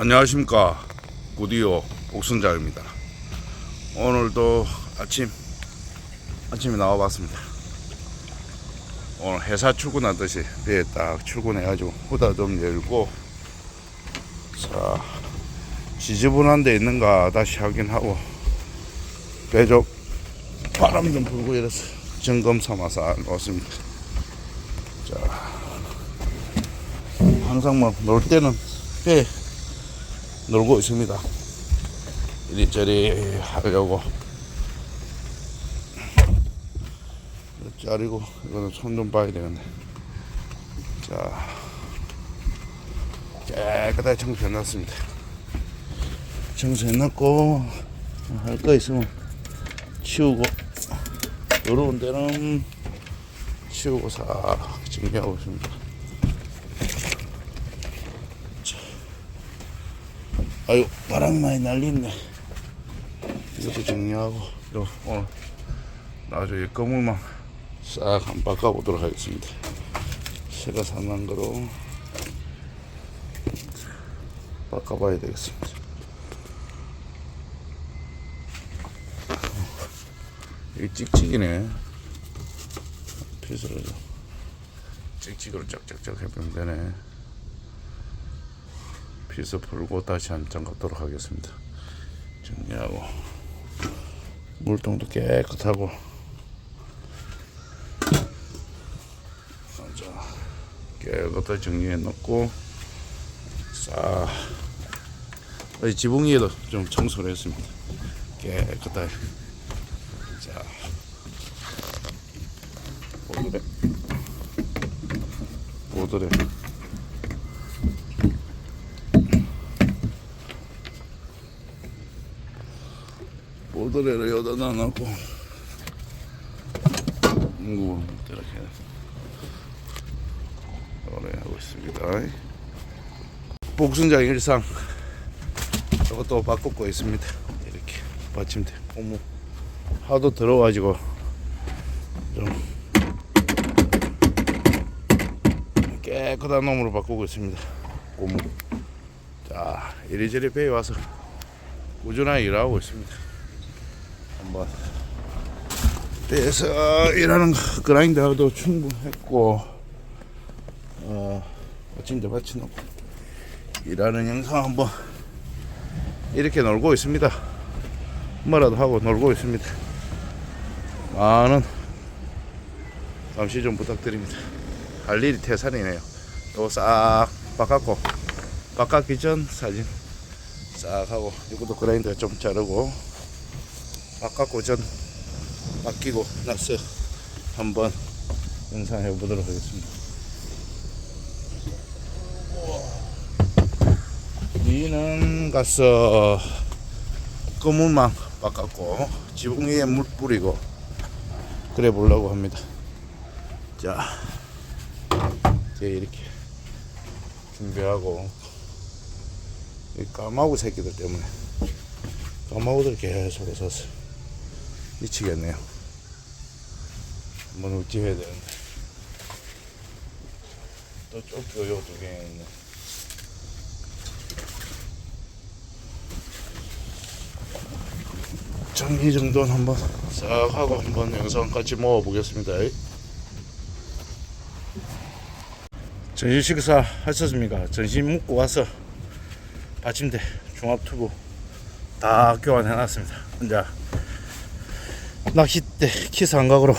안녕하십니까. 구디오 옥순자입니다. 오늘도 아침 아침에 나와봤습니다. 오늘 회사 출근하듯이 배에 딱 출근해가지고 후다 좀 열고 자 지저분한 데 있는가 다시 확인하고 배 좀 바람 좀 불고 이래서 점검 삼아서 놓습니다. 자 항상 뭐 놀 때는 배 놀고 있습니다. 이리저리 하려고. 짜리고, 이거는 손 좀 봐야 되겠네. 자, 깨끗하게 청소해놨습니다. 청소해놨고, 할 거 있으면 치우고, 요런 데는 치우고 싹 정리하고 있습니다. 아유 바람 많이 날리네. 이것도 정리하고. 요 오늘 나중에 거물만 싹 한번 바꿔 보도록 하겠습니다. 새가 산난 거로 바꿔 봐야 되겠습니다. 이 찍찍이네. 피스를 좀 찍찍으로 짝짝짝 해보면 되네 피서 풀고 다시 한장 갖도록 하겠습니다. 정리하고. 물통도 깨끗하고. 자, 깨끗하게 정리해 놓고 싹. 이 지붕 위에도 좀 청소를 했습니다. 깨끗하게. 자. 보드래 보드래 보드레를 여기다 놔놓고. 이거 이렇게 오래 하고 있습니다. 복순장 일상. 이것도 바꾸고 있습니다. 이렇게 받침대. 고무 하도 들어가지고 좀 깨끗한 놈으로 바꾸고 있습니다. 고무. 자 이리저리 배에 와서 꾸준하게 일하고 있습니다 한번 배에서 일하는 그라인더도 충분했고 어 받침대 받쳐놓고 일하는 영상 한번 이렇게 놀고 있습니다. 뭐라도 하고 놀고 있습니다. 많은 감시 좀 부탁드립니다. 할 일이 태산이네요. 또싹 바꿨고 바꿨기 전 사진 싹 하고 이것도 그라인더 좀 자르고 바꿨고 전 바뀌고 나서 한번 영상 해 보도록 하겠습니다. 위는 가서 거물망 바꿨고 지붕 위에 물 뿌리고 그래 보려고 합니다. 자, 이제 이렇게 준비하고 이 까마귀 새끼들 때문에 까마귀들 계속 있었어요. 미치겠네요. 한번 우찌해야 되는데. 또 좁혀요, 두 개. 정리 정돈 한번 싹 하고 한번 영상 같이 모아보겠습니다. 전신 식사 하셨습니까? 전신 묵고 와서 받침대 종합투브 다 교환해 놨습니다. 이제 낚싯대 키스 한각으로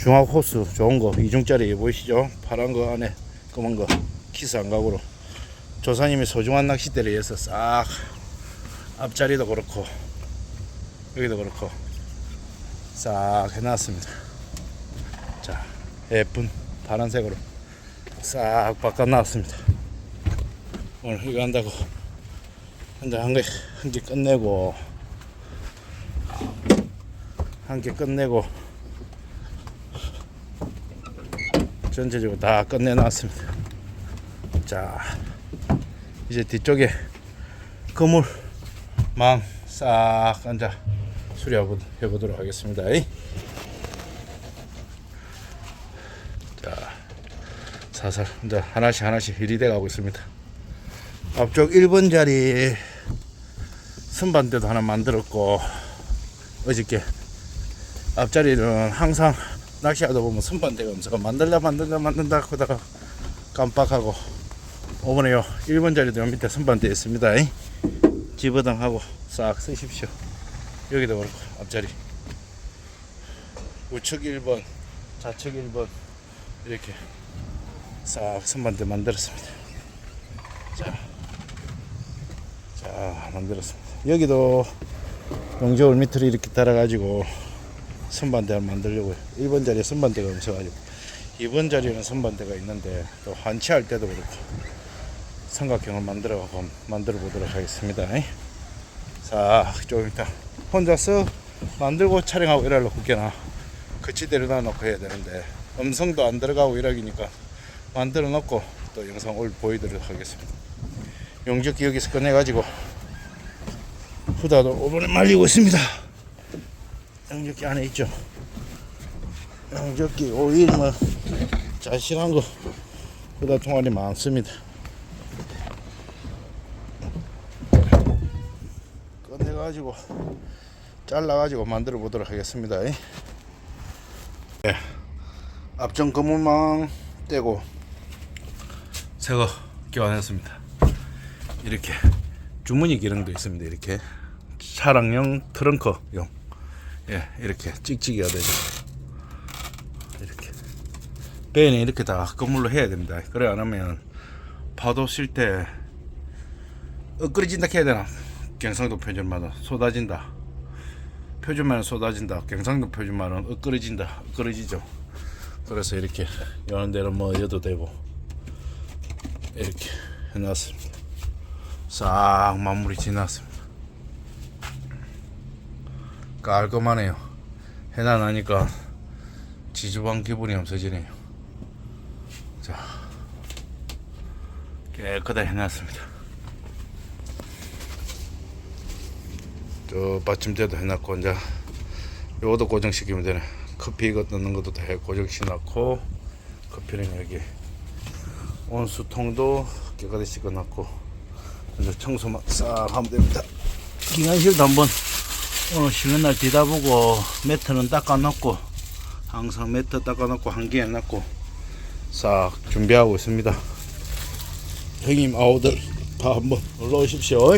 중앙 호스 좋은 거 이중짜리 보이시죠? 파란 거 안에 검은 거 키스 한각으로 조사님이 소중한 낚싯대를 위해서 싹 앞자리도 그렇고 여기도 그렇고 싹 해놨습니다. 자 예쁜 파란색으로 싹 바꿔놨습니다. 오늘 이거 한다고 한장 한개 한 개 끝내고 한 개 끝내고 전체적으로 다 끝내놨습니다. 자 이제 뒤쪽에 그물 망 싹 앉아 수리해보도록 하겠습니다. 자 살살 이제 하나씩 하나씩 일이 돼가고 있습니다. 앞쪽 1번 자리 선반대도 하나 만들었고 어저께 앞자리는 항상 낚시하다 보면 선반대가 없어서 만들다 만들다 만든다 하다가 깜빡하고 오번에요. 1번 자리도 밑에 선반대 있습니다. 집어당하고 싹 쓰십시오. 여기도 그렇고 앞자리. 우측 1번 좌측 1번 이렇게 싹 선반대 만들었습니다. 자, 자 만들었습니다. 여기도 용저울 밑으로 이렇게 달아가지고 선반대를 만들려고요. 1번 자리에 선반대가 없어가지고. 2번 자리에는 선반대가 있는데 또 환치할 때도 그렇고 삼각형을 만들어가고 만들어 보도록 하겠습니다. 자좀 이따 혼자서 만들고 촬영하고 이러려고 웃겨나 거치대로 놔놓고 해야 되는데 음성도 안 들어가고 이러기니까 만들어 놓고 또 영상 올 보여드리도록 하겠습니다. 용접기 여기서 꺼내가지고 후다도 오븐에 말리고 있습니다 용접기 안에 있죠? 용접기 오일 뭐 자실한 거 후다 통알이 많습니다. 꺼내 가지고 잘라 가지고 만들어 보도록 하겠습니다. 네. 앞전 거물망 떼고 새거 교환했습니다. 이렇게 주머니 기능도 있습니다. 이렇게. 차량용 트렁크용 예 이렇게 찍찍이가 되죠. 이렇게. 배는 이렇게 다 건물로 해야 됩니다. 그래 안 하면 파도 쓸때 엇그러진다 해야 되나? 경상도 표준말은 쏟아진다. 표준말은 쏟아진다. 경상도 표준말은 엇그러진다. 엇그러지죠. 그래서 이렇게 여는 데는 뭐 여도 되고 이렇게 해놨습니다. 싹 마무리 지났습니다 깔끔하네요. 해나 나니까 지주방 기분이 없어지네요. 자 깨끗하게 해놨습니다. 저 받침대도 해놨고 이제 요것도 고정시키면 되네. 커피 이거 넣는 것도 다해 고정시켜놨고 커피는 여기 온수통도 깨끗이 씻어놨고 이제 청소만 싹 하면 됩니다. 기관실도 한번 오늘 쉬는 날 뒤다보고 매트는 닦아놓고 항상 매트 닦아놓고 한개 해놨고 싹 준비하고 있습니다. 형님 아우들 다 한번 올라오십시오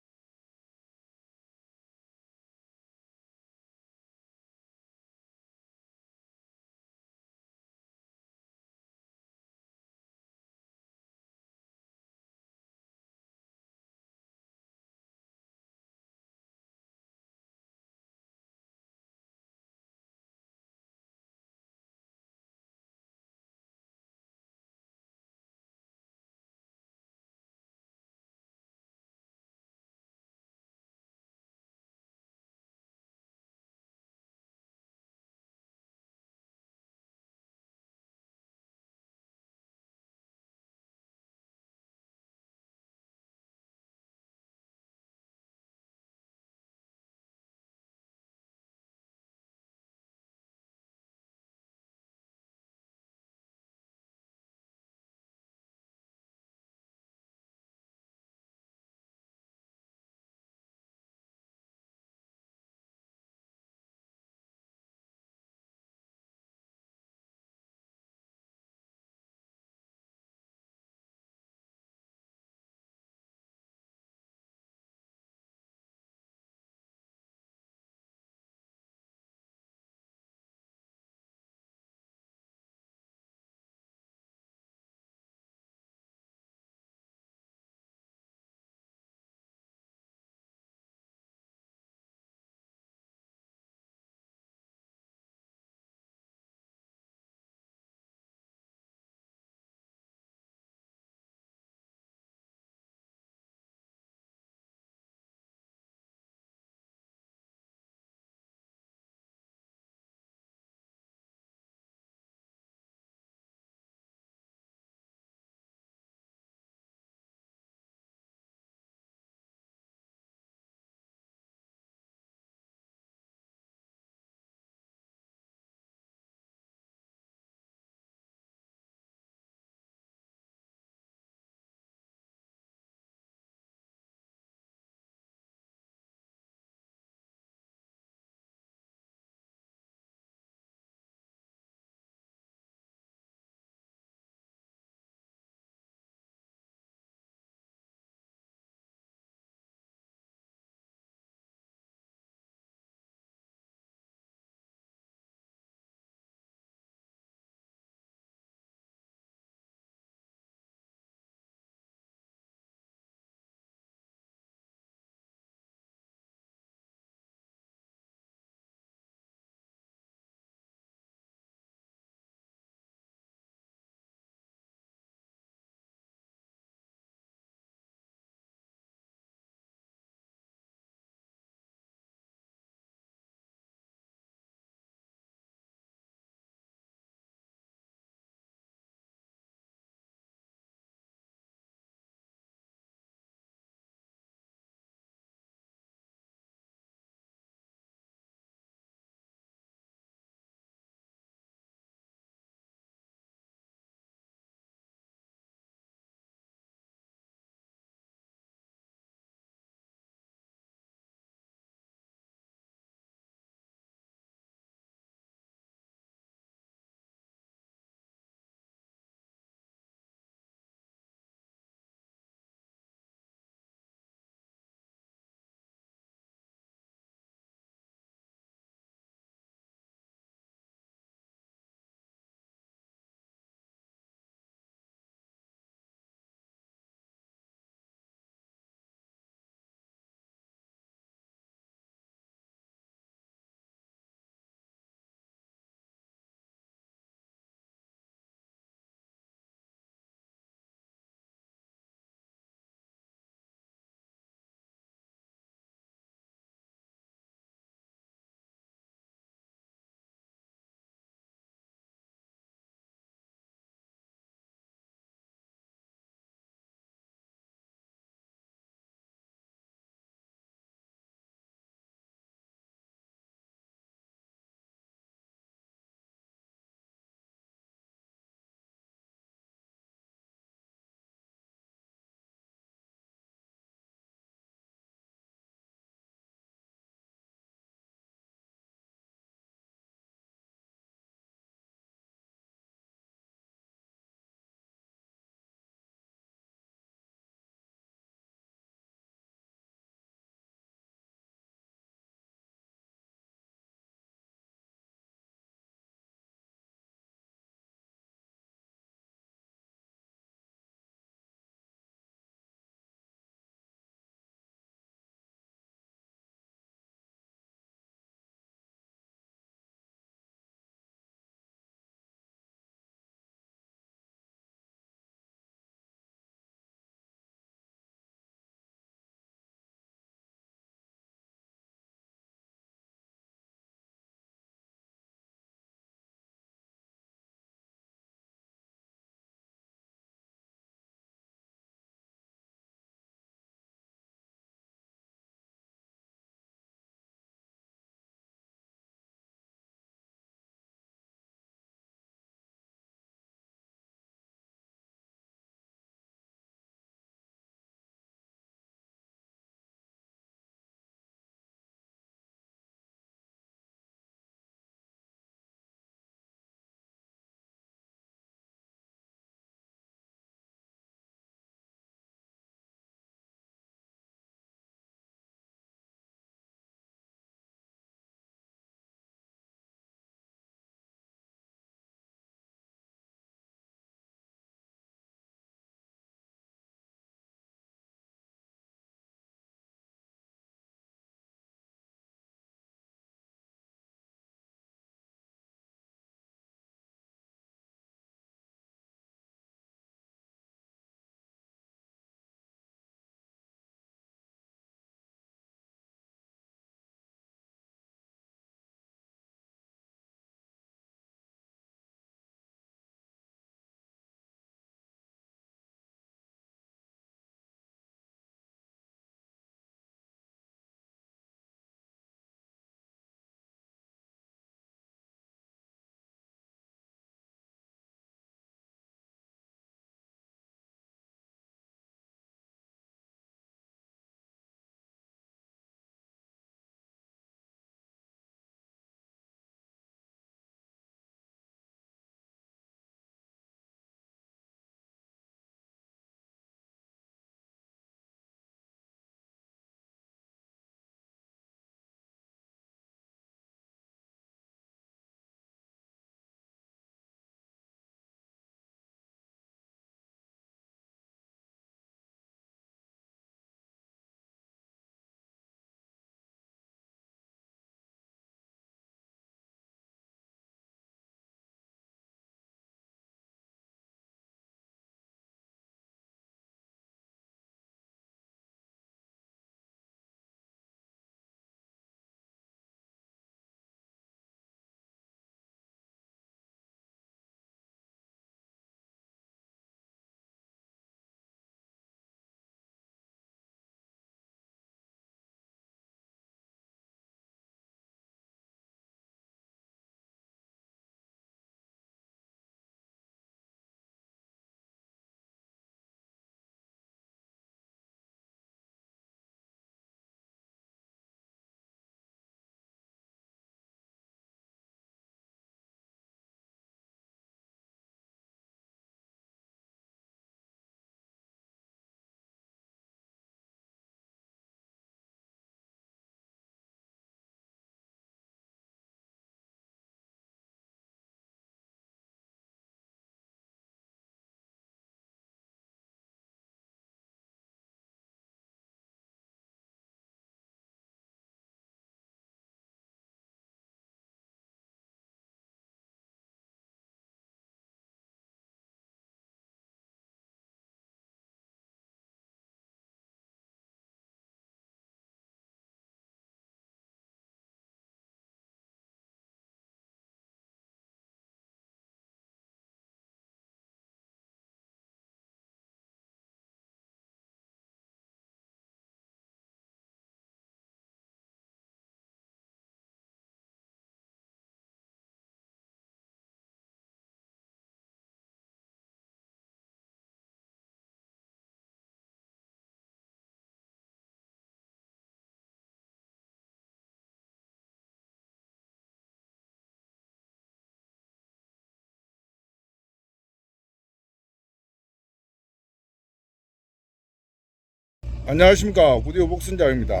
안녕하십니까. 구디오 복순장입니다.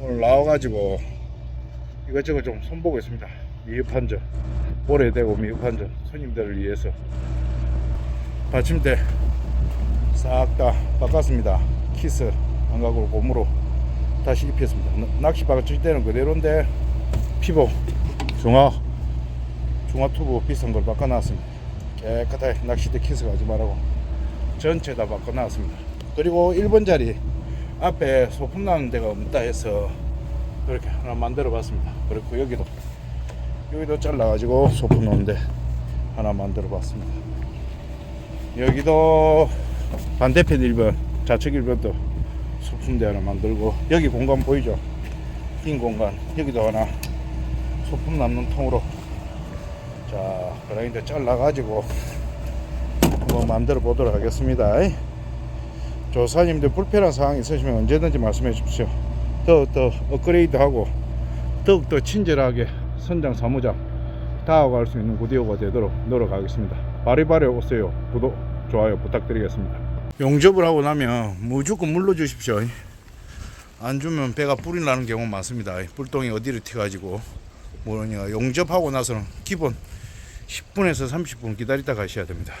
오늘 나와가지고 이것저것 좀 손보고 있습니다. 미흡한 점 오래되고 미흡한 점 손님들을 위해서 받침대 싹 다 바꿨습니다. 키스 안각으로 고무로 다시 입혔습니다. 낚- 낚시 박을 때는 그대로인데 피보 중화 중화 튜브 비싼 걸 바꿔놨습니다. 깨끗하게 낚시대 키스 가지 말라고 전체 다 바꿔놨습니다 그리고 1번 자리 앞에 소품 나는 데가 없다 해서 이렇게 하나 만들어 봤습니다. 그리고 여기도 여기도 잘라 가지고 소품 놓은데 하나 만들어 봤습니다. 여기도 반대편 1번 좌측 1번도 소품대 하나 만들고 여기 공간 보이죠? 빈 공간. 여기도 하나 소품 남는 통으로 자 그라인더 잘라 가지고 한번 만들어 보도록 하겠습니다 조사님들 불편한 상황 있으시면 언제든지 말씀해 주십시오. 더더 업그레이드하고 더욱더 친절하게 선장 사무장 다가갈 수 있는 구디오가 되도록 노력하겠습니다. 바리바리 오세요. 구독 좋아요 부탁드리겠습니다. 용접을 하고 나면 무조건 물러 주십시오. 안 주면 배가 불이 나는 경우 많습니다. 불똥이 어디를 튀가지고 뭐냐. 용접하고 나서는 기본 10분에서 30분 기다리다 가셔야 됩니다.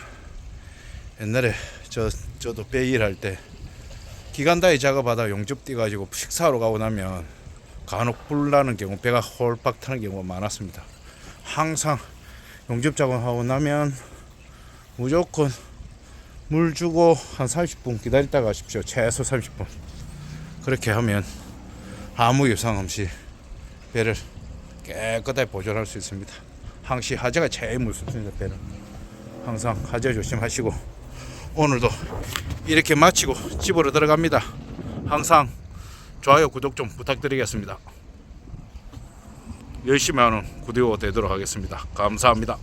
옛날에 저 저도 배 일할 때 기간 다이 작업하다 용접 뛰가지고 식사하러 가고 나면 간혹 불 나는 경우 배가 홀빡 타는 경우가 많았습니다. 항상 용접 작업하고 나면 무조건 물 주고 한 30분 기다렸다 가십시오. 최소 30분. 그렇게 하면 아무 이상 없이 배를 깨끗하게 보존할 수 있습니다. 항시 하재가 제일 무섭습니다. 배는 항상 하재 조심하시고 오늘도 이렇게 마치고 집으로 들어갑니다. 항상 좋아요, 구독 좀 부탁드리겠습니다. 열심히 하는 구디오 되도록 하겠습니다. 감사합니다.